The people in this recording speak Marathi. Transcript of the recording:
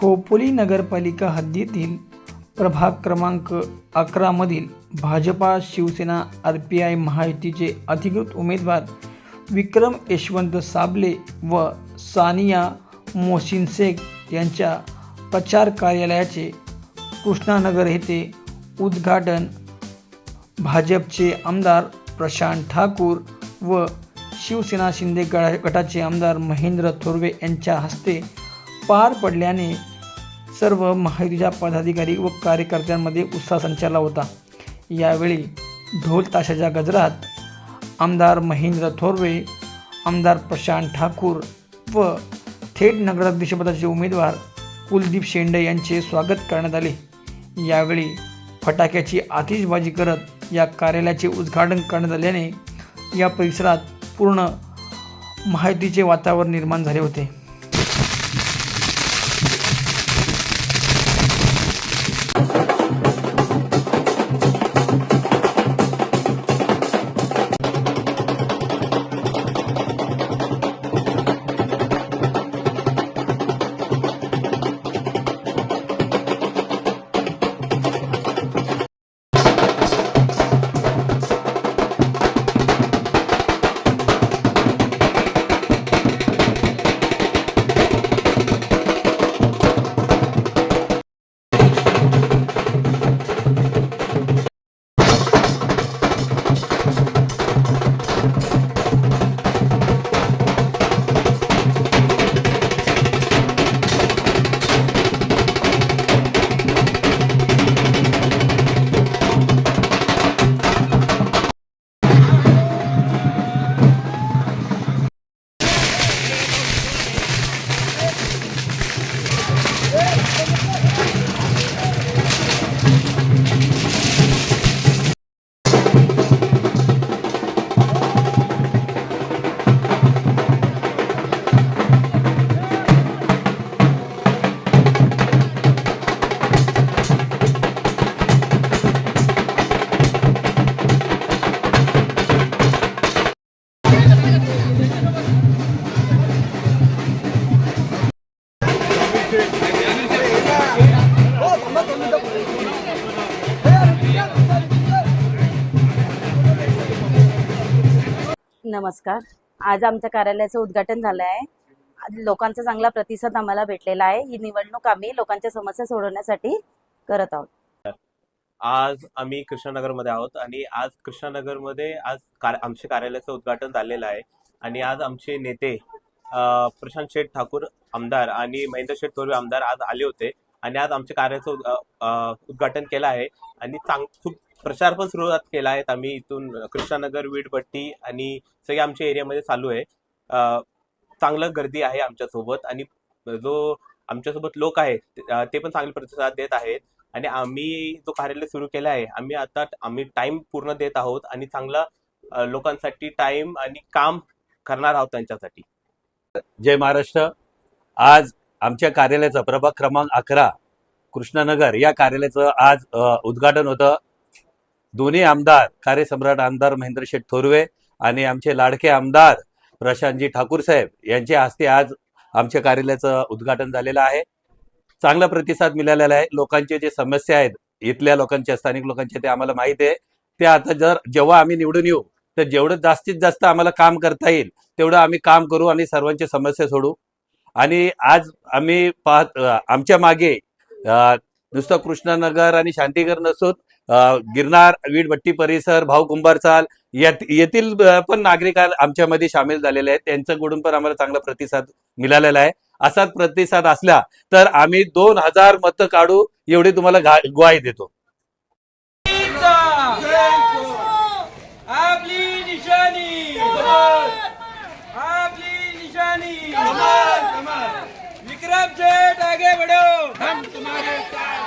खोपोली नगरपालिका हद्दीतील प्रभाग क्रमांक अकरामधील Bhajpa Shivsena R P I महायुतीचे अधिकृत उमेदवार विक्रम यशवंत साबले व सानिया मोहसिन शेख यांच्या प्रचार कार्यालयाचे कृष्णानगर येथे उद्घाटन. भाजपचे आमदार प्रशांत ठाकूर व शिवसेना शिंदे गटाचे आमदार महेंद्र थोरवे यांच्या हस्ते पार पडल्याने सर्व महायुतीच्या पदाधिकारी व कार्यकर्त्यांमध्ये उत्साह संचारला होता. यावेळी ढोल ताशाच्या गजरात आमदार महेंद्र थोरवे आमदार प्रशांत ठाकूर व थेट नगराध्यक्षपदाचे उमेदवार कुलदीप शेंडे यांचे स्वागत करण्यात आले. यावेळी फटाक्याची आतिषबाजी करत या कार्यालयाचे उद्घाटन करण्यात आल्याने या परिसरात पूर्ण माहितीचे वातावरण निर्माण झाले होते. नमस्कार. आज आमच्या कार्यालयाचं उद्घाटन झालं आहे. लोकांचा चांगला प्रतिसाद आम्हाला भेटलेला आहे. ही निवडणूक आम्ही लोकांच्या समस्या सोडवण्यासाठी करत आहोत. आज आम्ही कृष्णानगरमध्ये आहोत आणि आज कृष्णानगरमध्ये आज कार आमच्या कार्यालयाचं उद्घाटन झालेलं आहे. आणि आज आमचे नेते प्रशांत शेठ ठाकूर आमदार आणि महेंद्र शेठ थोरवे आमदार आज आले होते. आणि आज आमच्या कार्याचं उद्घाटन केलं आहे. आणि चांग खूप प्रचार पण सुरुवात केला आहे. आम्ही इथून कृष्णानगर वीटभट्टी आणि सगळे आमच्या एरियामध्ये चालू आहे. चांगलं गर्दी आहे आमच्यासोबत आणि जो आमच्यासोबत लोक आहेत ते- पण चांगले प्रतिसाद देत आहेत. आणि आम्ही जो कार्यालय सुरू केला आहे आम्ही आता आम्ही टाइम पूर्ण देत आहोत आणि चांगला लोकांसाठी टाइम आणि काम करणार आहोत त्यांच्यासाठी. जय महाराष्ट्र. आज आमच्या कार्यालयाचा प्रभाग क्रमांक अकरा कृष्णानगर या कार्यालयाचं आज उद्घाटन होतं. दोन्ही आमदार कार्यसम्राट आमदार महेंद्र शेठ थोरवे आणि आमचे लाडके आमदार प्रशांतजी ठाकूर साहेब यांच्या हस्ते आज आमच्या कार्यालयाचं उद्घाटन झालेलं आहे. चांगला प्रतिसाद मिळालेला आहे. लोकांचे जे समस्या आहेत इथल्या लोकांच्या स्थानिक लोकांच्या ते आम्हाला माहीत आहे. ते आता जर जेव्हा आम्ही निवडून येऊ तर जेवढं जास्तीत जास्त आम्हाला काम करता येईल तेवढं आम्ही काम करू आणि सर्वांची समस्या सोडू. आणि आज आम्ही पाहत आमच्या मागे नुसतं कृष्णानगर आणि शांतीनगर नसून गिरनार वीडभट्टी परिसर भाऊ कुंभारचाल येथील पण नागरिक आमच्यामध्ये सामील झालेले आहेत. त्यांच्याकडून पण आम्हाला चांगला प्रतिसाद मिळालेला आहे. असाच प्रतिसाद असला तर आम्ही दोन हजार मतं काढू एवढी तुम्हाला ग्वाही देतो. आपली निशाणी. आपली निशाणी. विक्रम सेठ आगे बढ़ो हम तुम्हारे साथ.